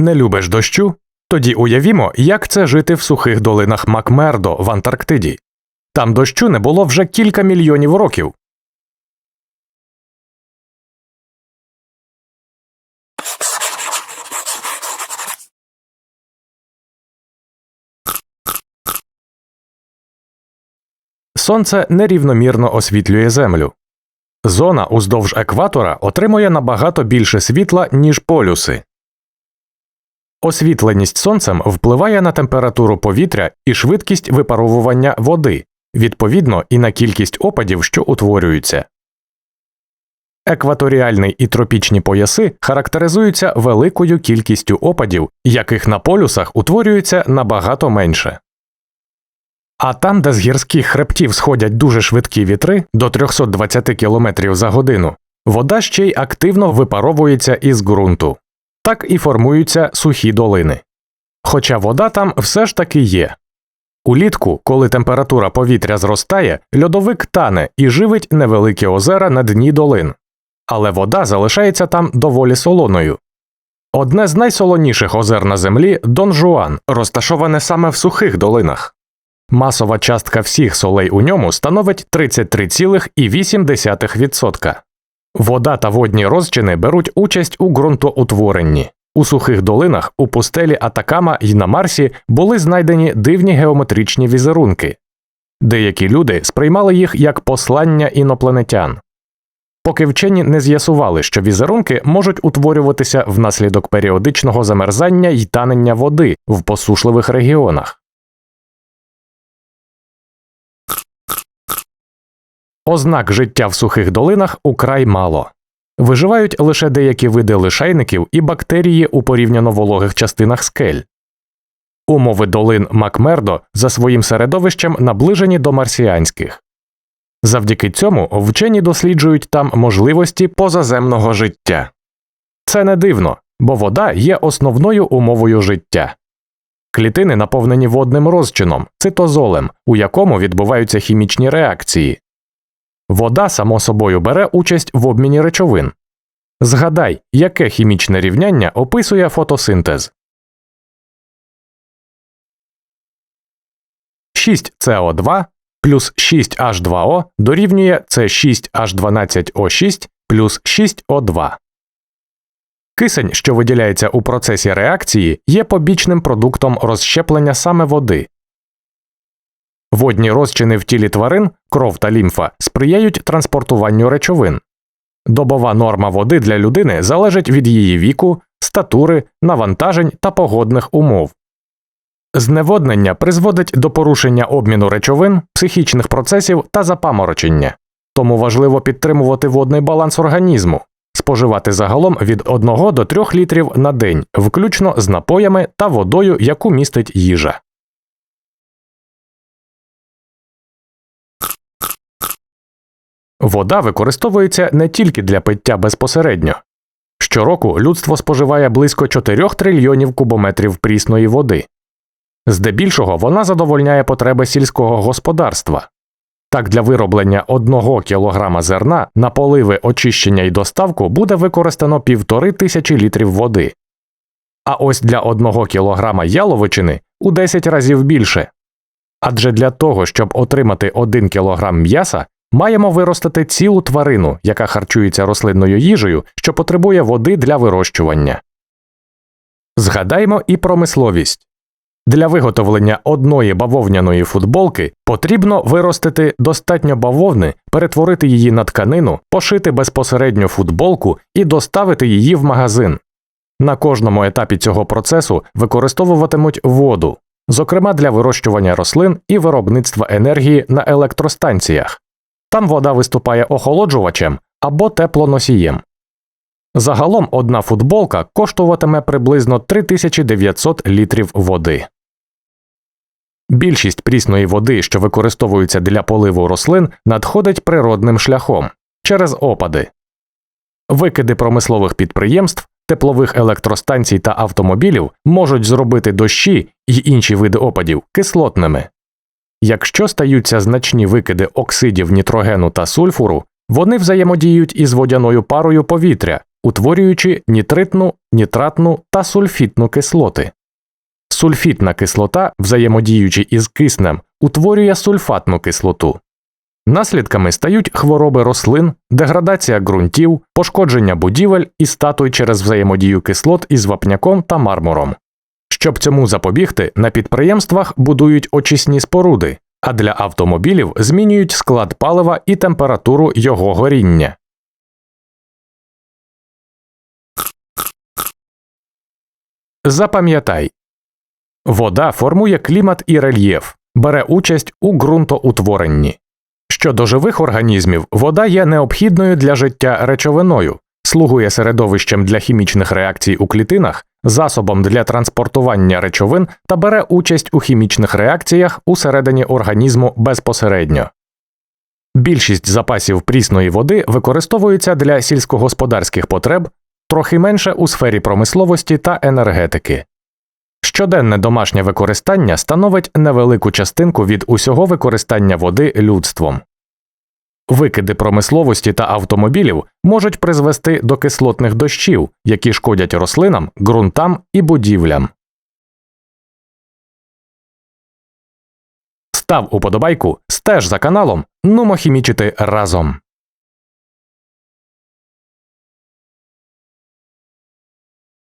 Не любиш дощу? Тоді уявімо, як це жити в сухих долинах Макмердо в Антарктиді. Там дощу не було вже кілька мільйонів років. Сонце нерівномірно освітлює Землю. Зона уздовж екватора отримує набагато більше світла, ніж полюси. Освітленість сонцем впливає на температуру повітря і швидкість випаровування води, відповідно і на кількість опадів, що утворюються. Екваторіальний і тропічні пояси характеризуються великою кількістю опадів, яких на полюсах утворюється набагато менше. А там, де з гірських хребтів сходять дуже швидкі вітри до 320 км за годину, вода ще й активно випаровується із ґрунту. Так і формуються сухі долини. Хоча вода там все ж таки є. Улітку, коли температура повітря зростає, льодовик тане і живить невеликі озера на дні долин. Але вода залишається там доволі солоною. Одне з найсолоніших озер на землі Дон Жуан, розташоване саме в сухих долинах. Масова частка всіх солей у ньому становить 33,8%. Вода та водні розчини беруть участь у ґрунтоутворенні. У сухих долинах у пустелі Атакама й на Марсі були знайдені дивні геометричні візерунки. Деякі люди сприймали їх як послання інопланетян. Поки вчені не з'ясували, що візерунки можуть утворюватися внаслідок періодичного замерзання й танення води в посушливих регіонах. Ознак життя в сухих долинах украй мало. Виживають лише деякі види лишайників і бактерії у порівняно вологих частинах скель. Умови долин Макмердо за своїм середовищем наближені до марсіанських. Завдяки цьому вчені досліджують там можливості позаземного життя. Це не дивно, бо вода є основною умовою життя. Клітини наповнені водним розчином, цитозолем, у якому відбуваються хімічні реакції. Вода, само собою, бере участь в обміні речовин. Згадай, яке хімічне рівняння описує фотосинтез. 6 СО2 плюс 6 H2O дорівнює С6H12O6 плюс 6O2. Кисень, що виділяється у процесі реакції, є побічним продуктом розщеплення саме води. Водні розчини в тілі тварин, кров та лімфа сприяють транспортуванню речовин. Добова норма води для людини залежить від її віку, статури, навантажень та погодних умов. Зневоднення призводить до порушення обміну речовин, психічних процесів та запаморочення, тому важливо підтримувати водний баланс організму, споживати загалом від 1 до 3 літрів на день, включно з напоями та водою, яку містить їжа. Вода використовується не тільки для пиття безпосередньо. Щороку людство споживає близько 4 трильйонів кубометрів прісної води. Здебільшого вона задовольняє потреби сільського господарства. Так, для вироблення 1 кілограма зерна на поливи, очищення і доставку буде використано півтори тисячі літрів води. А ось для 1 кілограма яловичини у 10 разів більше. Адже для того, щоб отримати 1 кілограм м'яса, маємо виростити цілу тварину, яка харчується рослинною їжею, що потребує води для вирощування. Згадаймо і промисловість. Для виготовлення одної бавовняної футболки потрібно виростити достатньо бавовни, перетворити її на тканину, пошити безпосередньо футболку і доставити її в магазин. На кожному етапі цього процесу використовуватимуть воду, зокрема для вирощування рослин і виробництва енергії на електростанціях. Там вода виступає охолоджувачем або теплоносієм. Загалом одна футболка коштуватиме приблизно 3900 літрів води. Більшість прісної води, що використовується для поливу рослин, надходить природним шляхом через опади. Викиди промислових підприємств, теплових електростанцій та автомобілів можуть зробити дощі й інші види опадів кислотними. Якщо стаються значні викиди оксидів нітрогену та сульфуру, вони взаємодіють із водяною парою повітря, утворюючи нітритну, нітратну та сульфітну кислоти. Сульфітна кислота, взаємодіючи із киснем, утворює сульфатну кислоту. Наслідками стають хвороби рослин, деградація ґрунтів, пошкодження будівель і статуй через взаємодію кислот із вапняком та мармуром. Щоб цьому запобігти, на підприємствах будують очисні споруди, а для автомобілів змінюють склад палива і температуру його горіння. Запам'ятай вода формує клімат і рельєф, бере участь у ґрунтоутворенні. Щодо живих організмів, вода є необхідною для життя речовиною, слугує середовищем для хімічних реакцій у клітинах, засобом для транспортування речовин та бере участь у хімічних реакціях усередині організму безпосередньо. Більшість запасів прісної води використовуються для сільськогосподарських потреб, трохи менше у сфері промисловості та енергетики. Щоденне домашнє використання становить невелику частинку від усього використання води людством. Викиди промисловості та автомобілів можуть призвести до кислотних дощів, які шкодять рослинам, ґрунтам і будівлям. Став уподобайку, стеж за каналом, нумо хімічити разом.